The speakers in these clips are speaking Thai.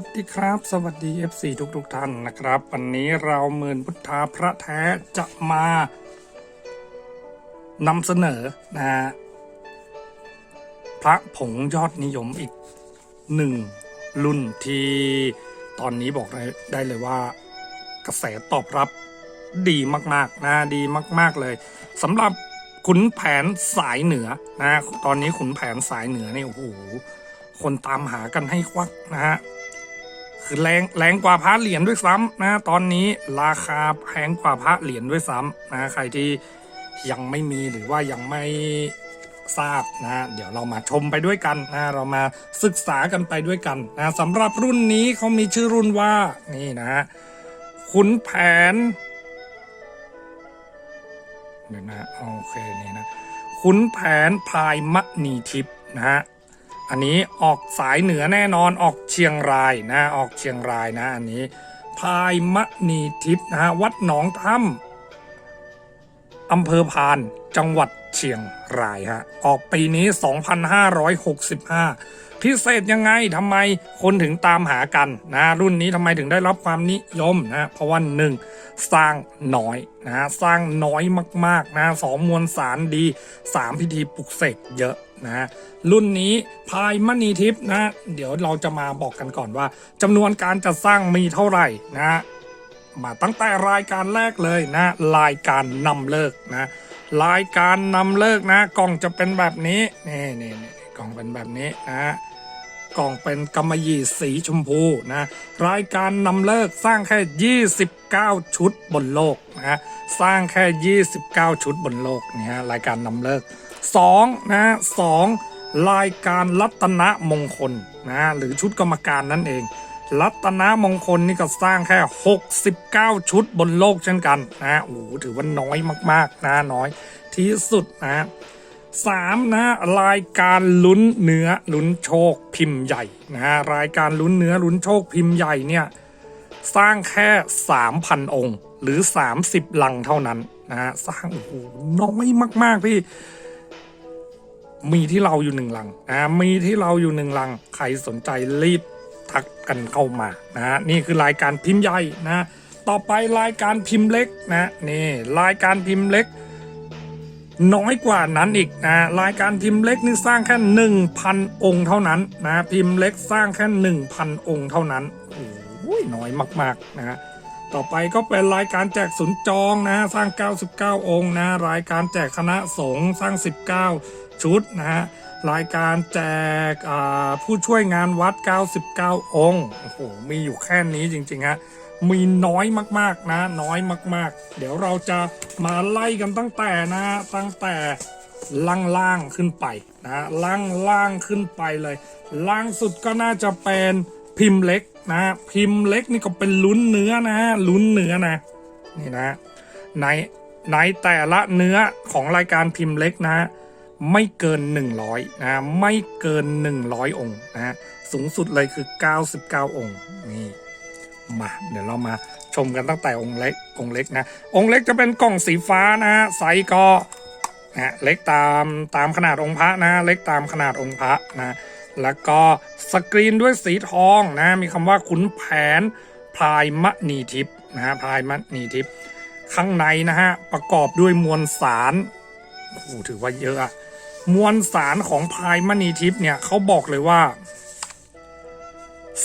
สวัสดีครับ สวัสดี FC ทุกทุกๆท่านนะครับ วันนี้เราหมื่นพุทธาพระแท้จะมานำเสนอนะฮะพระผงยอดนิยมอีกหนึ่งรุ่นที่ตอนนี้บอกได้ไดเลยว่า กระแสตอบรับดีมากๆนะดีมาก ๆเลยสำหรับขุนแผนสายเหนือนะตอนนี้ขุนแผนสายเหนือนี่โอ้โหคนตามหากันให้ควักนะฮะ คือแรงแรงกว่าพระเหรียญด้วยซ้ำนะตอนนี้ราคาแพงกว่าพระเหรียญด้วยซ้ำนะใครที่ยังไม่มีหรือว่ายังไม่ทราบนะเดี๋ยวเรามาชมไปด้วยกันนะเรามาศึกษากันไปด้วยกันนะสำหรับรุ่นนี้เขามีชื่อรุ่นว่านี่นะฮะขุนแผนเดี๋ยวนะโอเคนี่นะขุนแผนพายมณีทิพย์นะฮะ อันนี้ออกสายเหนือแน่นอนออกเชียงรายนะออกเชียงรายนะอันนี้พายมะนีทิพย์นะฮะวัดหนองถ้ำอำเภอพานจังหวัดเชียงรายฮะออกปีนี้ 2565 พิเศษยังไงทำไมคนถึงตามหากันนะรุ่นนี้ทำไมถึงได้รับความนิยมนะเพราะว่าหนึ่งสร้างน้อยนะสร้างน้อยมากๆนะสองมวลสารดีสามพิธีปลุกเสกเยอะนะรุ่นนี้พายมณีทิพย์นะเดี๋ยวเราจะมาบอกกันก่อนว่าจำนวนการจัดสร้างมีเท่าไหร่นะมาตั้งแต่รายการแรกเลยนะรายการนำเลิกนะรายการนำเลิกนะกล่องจะเป็นแบบนี้นี่นี่ กล่องเป็นแบบนี้นะกล่องเป็นกำมะหยี่สีชมพูนะรายการนำเลิกสร้างแค่ 29 ชุดบนโลกนะสร้างแค่ 29 ชุดบนโลกเนี่ยฮะรายการนำเลิก2นะสองรายการรัตนมงคลนะหรือชุดกรรมการนั่นเอง รัตนมงคลนี่ก็สร้างแค่ 69 ชุดบนโลกเช่นกันนะโอ้โหถือว่าน้อยมากๆนะน้อยที่สุดนะ สามนะรายการลุ้นเนื้อลุ้นโชคพิมพ์ใหญ่นะฮะรายการลุ้นเนื้อลุ้นโชคพิมพ์ใหญ่เนี่ยสร้างแค่ 3,000 องค์ หรือ 30 ลังเท่านั้นนะฮะสร้างโอ้โหน้อยมาก ๆ พี่ มีที่เราอยู่หนึ่งลังนะมีที่เราอยู่หนึ่งลัง ใครสนใจรีบทักกันเข้ามานะฮะนี่คือรายการพิมพ์ใหญ่นะ ต่อไปรายการพิมพ์เล็กนะนี่รายการพิมพ์เล็ก น้อยกว่านั้นอีกนะรายการพิมพ์เล็กนี่สร้างแค่หนึ่งพันองค์เท่านั้นนะพิมพ์เล็กสร้างแค่หนึ่งพันองค์เท่านั้นโอ้ยน้อยมากๆนะฮะต่อไปก็เป็นรายการแจกสุนจองนะสร้าง 99 องค์นะรายการแจกคณะสงฆ์สร้าง 19 ชุดนะฮะรายการแจกผู้ช่วยงานวัด 99 องค์โอ้โหมีอยู่แค่นี้จริงๆฮะ มีน้อยมากๆนะ น้อยมาก ๆ เดี๋ยวเราจะมาไล่กันตั้งแต่นะตั้งแต่ล่างๆขึ้นไปนะล่างล่างขึ้นไปเลย ล่างสุดก็น่าจะเป็นพิมพ์เล็กนะพิมพ์เล็กนี่ก็เป็นลุ้นเนื้อนะลุ้นเนื้อนะนี่นะในในแต่ละเนื้อของรายการพิมพ์เล็กนะ ไม่เกิน 100นะไม่เกิน 100 องค์นะสูงสุดเลยคือ 99 องค์นี่ มา เดี๋ยวเรามาชมกันตั้งแต่องค์เล็กองค์เล็กนะ องค์เล็กจะเป็นกล่องสีฟ้านะฮะไซส์ก็นะเล็กตามตามขนาดองค์พระนะ เล็กตามขนาดองค์พระนะ แล้วก็สกรีนด้วยสีทองนะ มีคำว่าขุนแผนพลายมณีทิพย์นะฮะพลายมณีทิพย์ข้างในนะฮะประกอบด้วยมวลสารโอ้ถือว่าเยอะอะมวลสารของพลายมณีทิพย์เนี่ยเขาบอกเลยว่า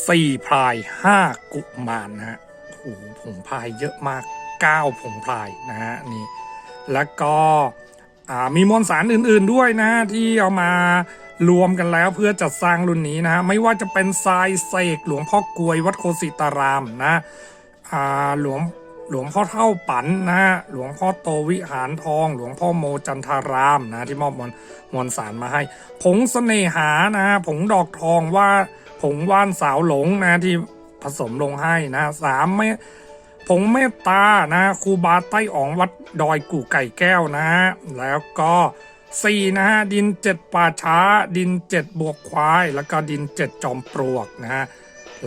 สี่พลายห้ากุมารนะฮะโอ้โหผงพลายเยอะมากเก้าผงพลายนะฮะนี่แล้วก็มีมวลสารอื่นๆด้วยนะที่เอามารวมกันแล้วเพื่อจัดสร้างรุ่นนี้นะฮะไม่ว่าจะเป็นทรายเสกหลวงพ่อกลวยวัดโคสิตารามนะหลวงหลวงพ่อเท่าปันนะหลวงพ่อโตวิหารทอง หลวงพ่อโมจันทารามนะที่มอบมวลมวลสารมาให้ ผงเสน่หานะผงดอกทองว่า ผงว่านสาวหลงนะที่ผสมลงให้นะสามไม่ผงเมตตานะครูบาไต้อ๋องวัดดอยกู่ไก่แก้วนะฮะแล้วก็สี่นะฮะดินเจ็ดป่าช้า ดินเจ็ดบวกควาย แล้วก็ดินเจ็ดจอมปลวกนะฮะ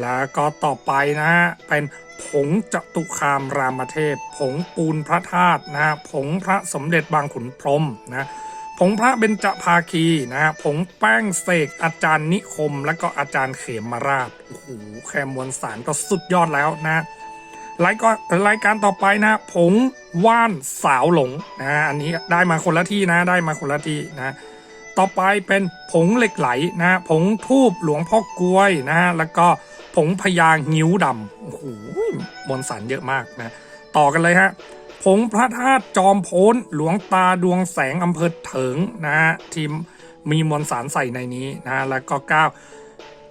แล้วก็ต่อไปนะฮะเป็นผงจตุคามรามเทพ ผงปูนพระธาตุนะฮะผงพระสมเด็จบางขุนพรหมนะ ผงพระเบญจภาคีนะฮะผงแป้งเสกอาจารย์นิคม และก็อาจารย์เขมมาราชโอ้โหแค่มวลสารก็สุดยอดแล้วนะรายก็รายการต่อไปนะ ผงว่านสาวหลงนะอันนี้ได้มาคนละที่นะได้มาคนละที่นะต่อไปเป็นผงเหล็กไหลนะผงทูบหลวงพ่อกล้วยนะฮะแล้วก็ผงพญางิ้วดำโอ้โหมวลสารเยอะมากนะ ต่อกันเลยฮะ ผงพระธาตุจอมโพนหลวงตาดวงแสงอำเภอเถิงนะฮะทีมมีมวลสารใส่ในนี้นะฮะแล้วก็เก้า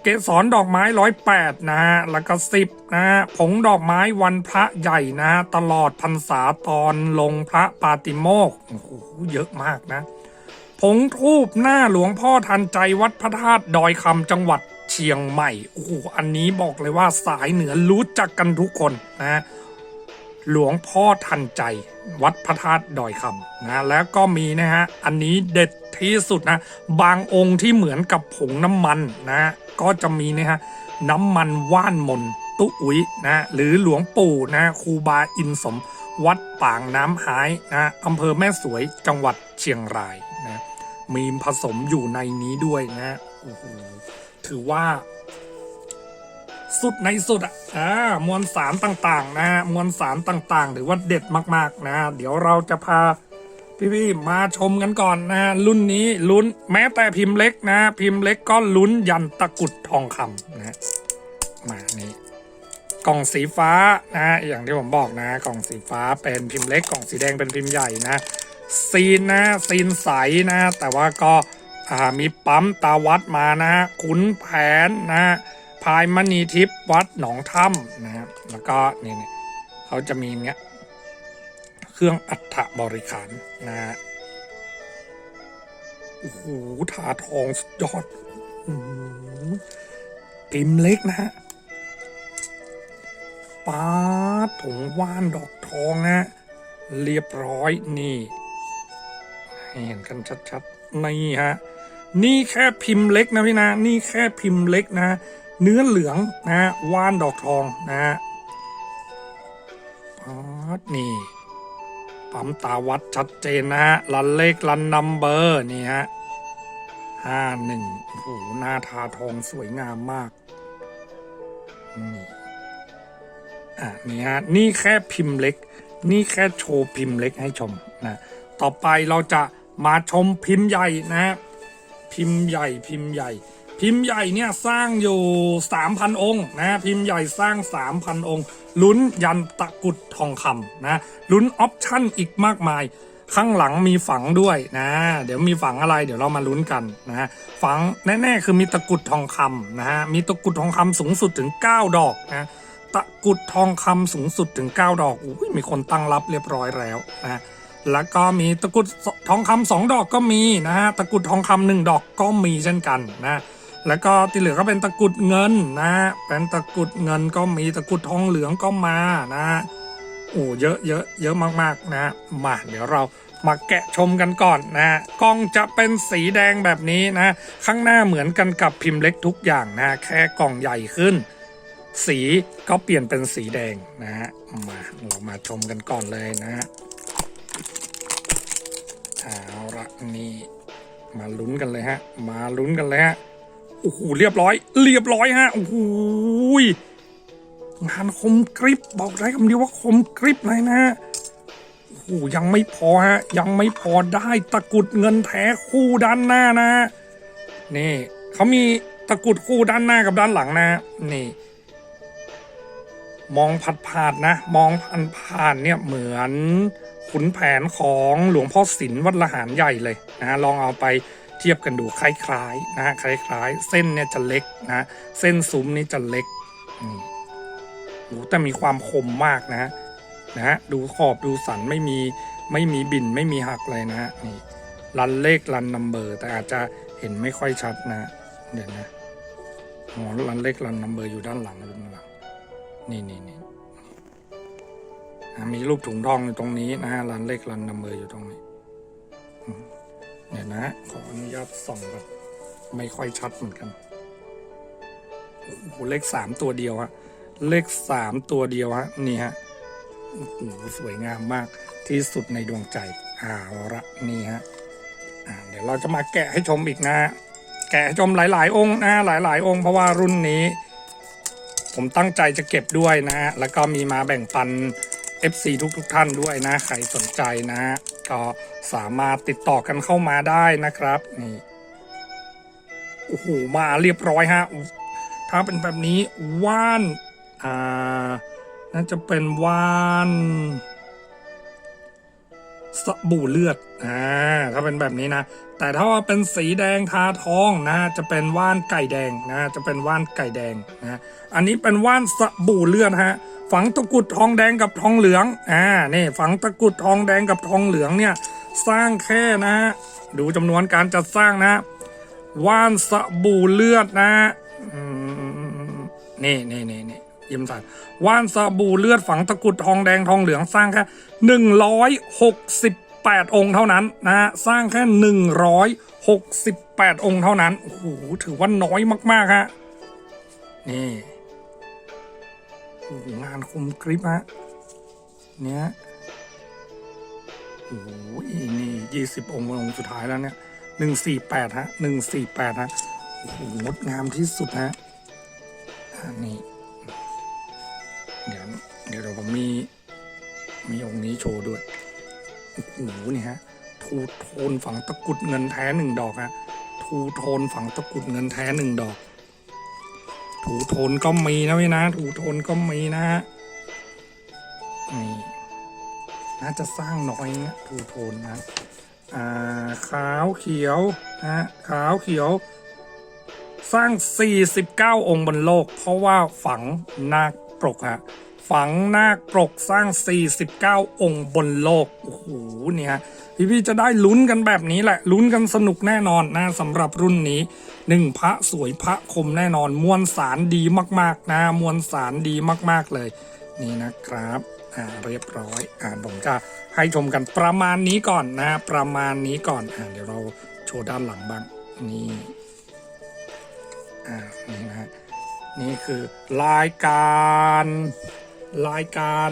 เกสรดอกไม้ร้อยแปดนะฮะ แล้วก็สิบนะฮะ ผงดอกไม้วันพระใหญ่นะ ตลอดพรรษาตอนลงพระปาติโมกข์โอ้โหเยอะมากนะ ผงทูบหน้าหลวงพ่อทันใจวัดพระธาตุดอยคำจังหวัดเชียงใหม่ โอ้โห อันนี้บอกเลยว่าสายเหนือรู้จักกันทุกคนนะ หลวงพ่อทันใจ วัดพระธาตุดอยคำนะแล้วก็มีนะฮะ อันนี้เด็ดที่สุดนะ บางองค์ที่เหมือนกับผงน้ำมันนะก็จะมีนะฮะ น้ำมันว่านมนตุอุยนะหรือหลวงปู่นะครูบาอินสม วัดป่างน้ำหายนะอำเภอแม่สวยจังหวัดเชียงรายนะมีผสมอยู่ในนี้ด้วยนะโอ้โหถือว่า สุดในสุดอะอ่ามวลสารต่างๆ นะมวลสารต่างๆ หรือว่าเด็ดมากๆนะ เดี๋ยวเราจะพาพี่ๆมาชมกันก่อนนะรุ่นนี้ลุ้นแม้แต่พิมพ์เล็กนะ พิมพ์เล็กก็ลุ้นยันตะกุดทองคำนะมานี่กล่องสีฟ้านะ อย่างที่ผมบอกนะกล่องสีฟ้าเป็นพิมพ์เล็กกล่องสีแดงเป็นพิมพ์ใหญ่นะซีนนะซีนใสนะ แต่ว่าก็มีปั๊มตาวัดมานะขุนแผนนะายมณีทิพย์วัดหนองถ้ำนะครับ แล้วก็นี่นี่เขาจะมีเนี้ยเครื่องอัฐบริขารนะฮะโอ้โหทาทองสุดยอดอพิมพ์เล็กนะฮะป้าดผงว่านดอกทองนะเรียบร้อยนี่เห็นกันชัดๆนี่ฮะนี่แค่พิมพ์เล็กนะพี่นะ นี่แค่พิมพ์เล็กนะ เนื้อเหลืองนะว่านดอกทองนะป๊าดนี่ปั๊มตาวัดชัดเจนนะฮะรันเลขรันนัมเบอร์นี่ฮะห้าหนึ่งโอ้โหหน้าทาทองสวยงามมากนี่อะนี่ฮะนี่แค่พิมพ์เล็ก นี่แค่โชว์พิมพ์เล็กให้ชมนะต่อไปเราจะมาชมพิมพ์ใหญ่นะฮะพิมพ์ใหญ่พิมพ์ใหญ่ พิมพ์ใหญ่เนี่ยสร้างอยู่ 3,000 องค์นะพิมพ์ใหญ่สร้าง 3,000 องค์ลุ้นยันตะกุดทองคำนะลุ้นออปชั่นอีกมากมาย ข้างหลังมีฝังด้วยนะ เดี๋ยวมีฝังอะไรเดี๋ยวเรามาลุ้นกันนะฝังแน่ๆคือมีตะกุดทองคำนะฮะมีตะกุดทองคำสูงสุดถึง 9 ดอกนะตะกุดทองคำสูงสุดถึง 9 ดอกอุ้ยมีคนตั้งรับเรียบร้อยแล้วนะแล้วก็มีตะกุดทองคำสองดอกก็มีนะฮะตะกุดทองคำหนึ่งดอกก็มีเช่นกันนะ แล้วก็ที่เหลือก็เป็นตะกุดเงินนะเป็นตะกุดเงินก็มีตะกุดทองเหลืองก็มานะโอ้เยอะเยอะเยอะมากๆนะมาเดี๋ยวเรามาแกะชมกันก่อนนะกล้องจะเป็นสีแดงแบบนี้นะข้างหน้าเหมือนกันกับพิมพ์เล็กทุกอย่างนะแค่กล่องใหญ่ขึ้น สีก็เปลี่ยนเป็นสีแดงนะฮะมาเรามาชมกันก่อนเลยนะฮะเอาละนี่มาลุ้นกันเลยฮะ มาลุ้นกันเลยฮะ โอ้โหเรียบร้อย เรียบร้อยฮะโอ้โหยงานคมกริบบอกได้คำเดียวว่าคมกริบเลยนะฮะโอ้โหยังไม่พอฮะ ยังไม่พอได้ตะกุดเงินแท้คู่ด้านหน้านะนี่เขามีตะกุดคู่ด้านหน้ากับด้านหลังนะนี่ มองผัดผ่านนะ มองผ่านผ่านเนี่ยเหมือนขุนแผนของหลวงพ่อศิลวัดละหารใหญ่เลยนะลองเอาไป เทียบกันดูคล้ายๆนะคล้ายๆ เส้นเนี่ยจะเล็กนะเส้นซุ้มนี่จะเล็กนี่โอ้แต่มีความคมมากนะนะฮะดูขอบดูสันไม่มีไม่มีบินไม่มีหักเลยนะฮะนี่รันเลขรันนัมเบอร์ แต่อาจจะเห็นไม่ค่อยชัดนะเดี๋ยวนะอ๋อรันเลขรันนัมเบอร์อยู่ด้านหลังด้านหลังนี่นี่นี่มีรูปถุงทองอยู่ตรงนี้นะฮะรันเลขรันนัมเบอร์อยู่ตรงนี้ เดี๋ยวนะ ขออนุญาตส่องก่อนไม่ค่อยชัดเหมือนกันโอ้โหเลขสามตัวเดียวฮะ เลขสามตัวเดียวฮะ นี่ฮะโอ้โหสวยงามมากที่สุดในดวงใจเอาละนี่ฮะอ่าเดี๋ยวเราจะมาแกะให้ชมอีกนะ แกะให้ชมหลาย ๆ องค์นะหลาย ๆ องค์เพราะว่ารุ่นนี้ ผมตั้งใจจะเก็บด้วยนะฮะแล้วก็มีมาแบ่งปัน FC ทุกทุกท่านด้วยนะ ใครสนใจนะฮะก็สามารถติดต่อกันเข้ามาได้นะครับ นี่ โอ้โห มาเรียบร้อยฮะ ถ้าเป็นแบบนี้ว่าน อ่า น่าจะเป็นว่านสบู่เลือด อ่า ถ้าเป็นแบบนี้นะ แต่ถ้าว่าเป็นสีแดงทาทองนะ จะเป็นว่านไก่แดงนะ จะเป็นว่านไก่แดงนะ อันนี้เป็นว่านสบู่เลือดฮะ ฝังตะกุดทองแดงกับทองเหลือง อ่า นี่ฝังตะกุดทองแดงกับทองเหลืองเนี่ย สร้างแค่นะฮะ ดูจำนวนการจัดสร้างนะว่านสบู่เลือดนะอืมนี่นี่นี่นี่ยิ้มสันว่านสบู่เลือดฝังตะกุดทองแดงทองเหลืองสร้างแค่หนึ่งร้อยหกสิบแปดองค์เท่านั้นนะฮะ สร้างแค่หนึ่งร้อยหกสิบแปดองค์เท่านั้น โอ้โห ถือว่าน้อยมาก ๆ ฮะ นี่ โอ้โหงานคมกริบฮะเนี้ยโอ้โหนี่ยี่สิบองค์องค์สุดท้ายแล้วเนี่ยหนึ่งสี่แปดฮะหนึ่งสี่แปดฮะโอ้โหงดงามที่สุดฮะอันนี้เดี๋ยวเดี๋ยวเราผมมี มีองค์นี้โชว์ด้วยโอ้โหนี่ฮะทูโทนฝังตะกุดเงินแท้หนึ่งดอกฮะทูโทนฝังตะกุดเงินแท้หนึ่งดอก ถูโทนก็มีนะพี่นะ ถูโทนก็มีนะฮะนี่น่าจะสร้างน้อยนะถูโทนนะอ่าขาวเขียวนะฮะขาวเขียว สร้าง 49 องค์บนโลก เพราะว่าฝังนาคปรกฮะ ฝังนาคปรกสร้าง 49 องค์บนโลก โอ้โห เนี่ยพี่ๆจะได้ลุ้นกันแบบนี้แหละ ลุ้นกันสนุกแน่นอนนะสำหรับรุ่นนี้หนึ่งพระสวยพระคมแน่นอน มวลสารดีมากๆนะ มวลสารดีมากๆเลย นี่นะครับอ่าเรียบร้อยอ่าผมจะให้ชมกันประมาณนี้ก่อนนะ ประมาณนี้ก่อนอ่าเดี๋ยวเราโชว์ด้านหลังบ้างนี่อ่านี่นะนี่คือรายการ รายการ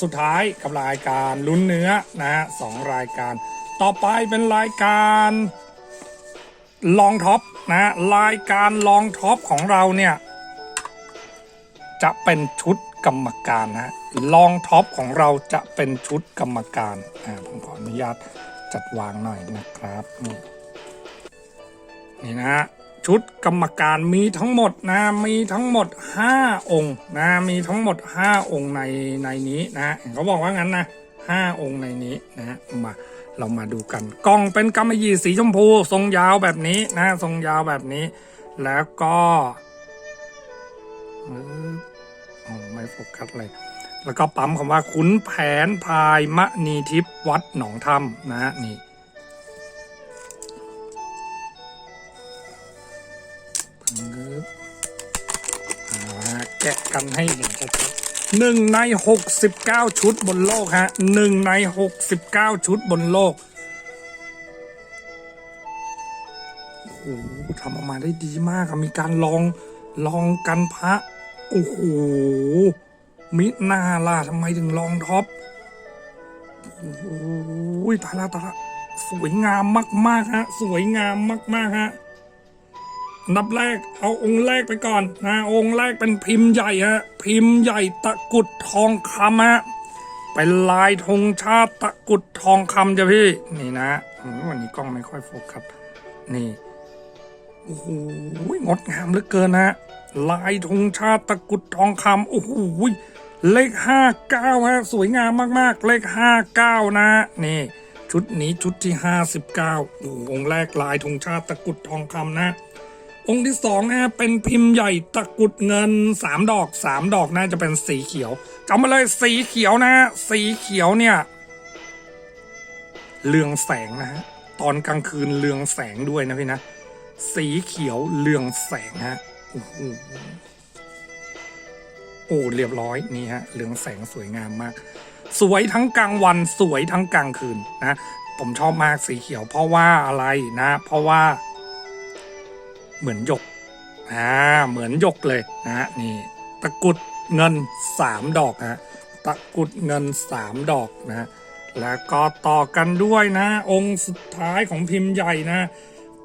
สุดท้ายกับรายการลุ้นเนื้อนะฮะสองรายการ ต่อไปเป็นรายการลองท็อปนะฮะรายการลองท็อปของเราเนี่ยจะเป็นชุดกรรมการนะลองท็อปของเราจะเป็นชุดกรรมการอ่าผมขออนุญาตจัดวางหน่อยนะครับนี่นี่นะฮะ ชุดกรรมการมีทั้งหมดนะมีทั้งหมด 5 องค์นะมีทั้งหมด 5 องค์ในในนี้นะเขาบอกว่างั้นนะ5องค์ในนี้นะมาเรามาดูกัน กล่องเป็นกำมะหยี่สีชมพู ทรงยาวแบบนี้นะทรงยาวแบบนี้ แล้วก็ไม่โฟกัสเลยแล้วก็ปั๊มคำว่าขุนแผนพายมะนีทิพย์วัดหนองถ้ำนะฮะนี่ กันให้เห็นชัดหนึ่งในหกสิบเก้าชุดบนโลกฮะหนึ่งในหกสิบเก้าชุดบนโลกโอ้โหทำออกมาได้ดีมากมีการลองลองกันพระโอ้โหมิน่าล่ะทำไมถึงลองท็อปโอ้โหตาละตาละสวยงามมากๆฮะ สวยงามมากๆฮะ นับแรกเอาองค์แรกไปก่อนนะองค์แรกเป็นพิมพ์ใหญ่ฮะพิมพ์ใหญ่ตะกุดทองคำฮะเป็นลายธงชาติตะกุดทองคำจ้ะพี่ นี่นะวันนี้กล้องไม่ค่อยโฟกัสนี่โอ้โหงดงามเหลือเกินนะฮะลายธงชาติตะกุดทองคำโอ้โหเลขห้าเก้าฮะสวยงามมากๆ เลขห้าเก้านะนี่ชุดนี้ชุดที่ห้าสิบเก้าโอ้องค์แรกลายธงชาติตะกุดทองคำนะ องค์ที่สองนะฮะเป็นพิมพ์ใหญ่ตะกุดเงินสามดอกสามดอกน่าจะเป็นสีเขียวจำมาเลยสีเขียวนะฮะสีเขียวเนี่ยเรืองแสงนะฮะตอนกลางคืนเรืองแสงด้วยนะพี่นะ สีเขียวเรืองแสงฮะโอ้โหโอ้เรียบร้อยนี่ฮะเรืองแสงสวยงามมาก สวยทั้งกลางวันสวยทั้งกลางคืนนะ ผมชอบมากสีเขียวเพราะว่าอะไรนะ เพราะว่า เหมือนหยกอ่าเหมือนหยกเลยนะฮะนี่ตะกุดเงินสามดอกฮะตะกุดเงินสามดอกนะแล้วก็ต่อกันด้วยนะ องค์สุดท้ายของพิมพ์ใหญ่นะ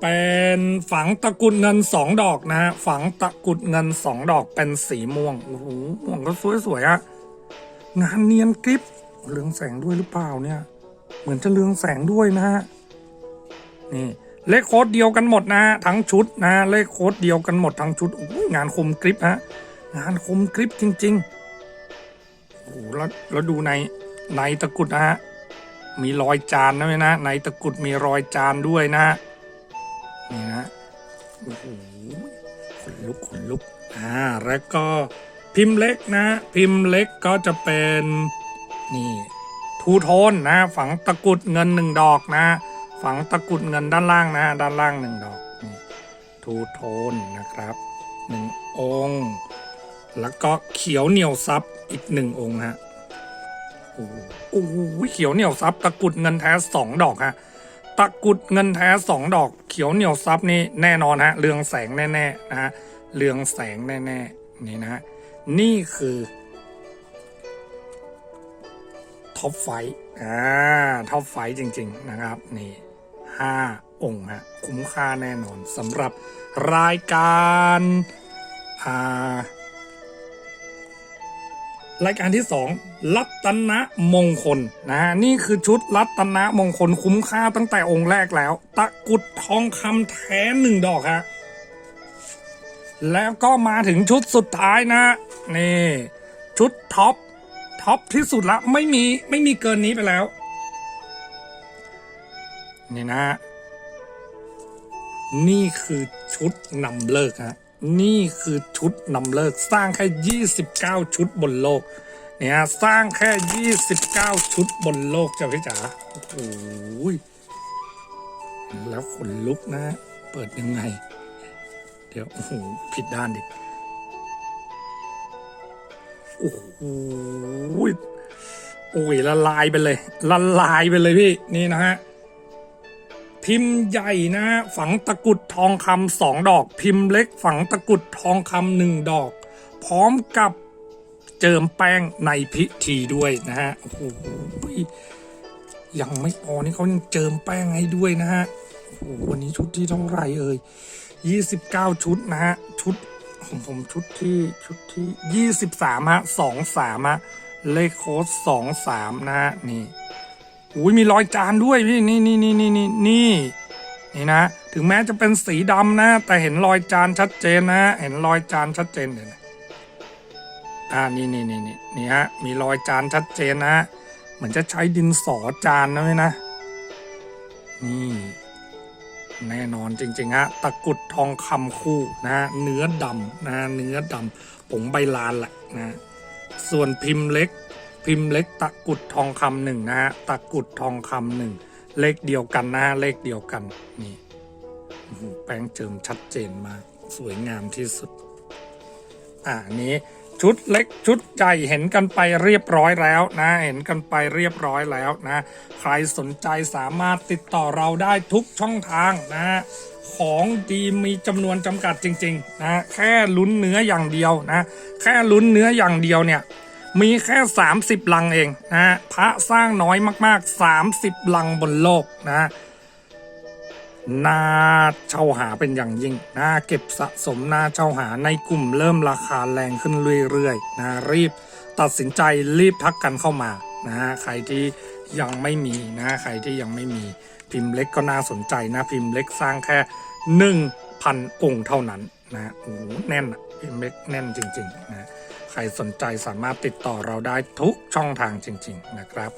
เป็นฝังตะกุดเงินสองดอกนะฮะฝังตะกุดเงินสองดอกเป็นสีม่วงโอ้โหม่วงก็สวยๆอะงานเนียนกริบเรืองแสงด้วยหรือเปล่าเนี่ย เหมือนจะเรืองแสงด้วยนะฮะนี่ เลขโค้ดเดียวกันหมดนะทั้งชุดนะเลขโค้ดเดียวกันหมดทั้งชุดงานคมกริบฮะงานคมกริบจริงๆโอ้โหแล้วแล้วดูในในตะกุดนะฮะมีรอยจานนะเว้ยนะในตะกุดมีรอยจานด้วยนะนี่นะโอ้โหขนลุกขนลุกอ่าแล้วก็พิมพ์เล็กนะ พิมพ์เล็กก็จะเป็นนี่ทูโทนนะ ฝังตะกุดเงินหนึ่งดอกนะ ฝังตะกุดเงินด้านล่างนะด้านล่างหนึ่งดอกทูโทนนะครับหนึ่งองค์ แล้วก็เขียวเหนียวซับอีกหนึ่งองค์ฮะโอ้โหเขียวเหนียวซับตะกุดเงินแท้สองดอกฮะตะกุดเงินแท้สองดอก เขียวเหนียวซับนี่แน่นอนฮะเรืองแสงแน่ๆนะฮะเรืองแสงแน่ๆนี่นะฮะนี่คือท็อปไฟท์อ่าท็อปไฟท์จริง ๆ นะครับ นี่ ห้าองค์ฮะคุ้มค่าแน่นอนสำหรับรายการรายการที่สองรัตนมงคลนะฮะนี่คือชุดรัตนมงคลคุ้มค่าตั้งแต่องค์แรกแล้ว ตะกุดทองคำแท้หนึ่งดอกฮะแล้วก็มาถึงชุดสุดท้ายนะนี่ ชุดท็อปท็อปที่สุดละไม่มีไม่มีเกินนี้ไปแล้ว นี่นะ นี่คือชุดนำเลิกฮะนี่คือชุดนำเลิกสร้างแค่ 29 ชุดบนโลก เนี่ยสร้างแค่ 29 ชุดบนโลกจ้ะพี่จ๋าโอ้โหแล้วขนลุกนะ เปิดยังไง เดี๋ยว โอ้โห ผิดด้านดิ โอ้โหโอ้ยละลายไปเลย ละลายไปเลยพี่ นี่นะฮะ พิมพ์ใหญ่นะฮะฝังตะกุดทองคำสองดอก พิมพ์เล็กฝังตะกุดทองคำหนึ่งดอก พร้อมกับเจิมแป้งในพิธีด้วยนะฮะโอ้โหยังไม่พอนี่เขายังเจิมแป้งให้ด้วยนะฮะโอ้โหวันนี้ชุดที่เท่าไหร่เอ่ยยี่สิบเก้าชุดนะฮะชุดของผมชุดที่ชุดที่ยี่สิบสามฮะสองสามฮะเลขโค้ดสองสามนะฮะนี่ อุ้ยมีรอยจานด้วยพี่นี่นี่นี่นี่นี่นี่นี่นะ ถึงแม้จะเป็นสีดำนะ แต่เห็นรอยจานชัดเจนนะ เห็นรอยจานชัดเจนเลยนะอ่านี่นี่นี่นี่นี่ฮะมีรอยจานชัดเจนนะเหมือนจะใช้ดินสอจานนะพี่นะนี่แน่นอนจริงๆฮะตะกุดทองคำคู่นะฮะเนื้อดำนะเนื้อดำผงใบลานแหละนะส่วนพิมพ์เล็ก พิมพ์เล็กตะกุดทองคำหนึ่งนะฮะตะกุดทองคำหนึ่งเลขเดียวกันนะฮะเลขเดียวกันนี่แป้งเจิมชัดเจนมากสวยงามที่สุด อ่าอันนี้ชุดเล็กชุดใหญ่เห็นกันไปเรียบร้อยแล้วนะ เห็นกันไปเรียบร้อยแล้วนะ ใครสนใจสามารถติดต่อเราได้ทุกช่องทางนะ ของดีมีจำนวนจำกัดจริง ๆ นะ แค่ลุ้นเนื้ออย่างเดียวนะ แค่ลุ้นเนื้ออย่างเดียวเนี่ย มีแค่ 30 ลังเองนะพระสร้างน้อยมาก ๆ 30 ลังบนโลกนะน่าเช่าหาเป็นอย่างยิ่งน่าเก็บสะสมน่าเช่าหาในกลุ่มเริ่มราคาแรงขึ้นเรื่อยๆนะรีบตัดสินใจรีบทักกันเข้ามานะฮะใครที่ยังไม่มีนะใครที่ยังไม่มีพิมพ์เล็กก็น่าสนใจนะพิมพ์เล็กสร้างแค่หนึ่งพันองค์เท่านั้นนะโอ้โหแน่นพิมพ์เล็กแน่นจริงๆนะ ใครสนใจสามารถติดต่อเราได้ทุกช่องทางจริง ๆ นะครับ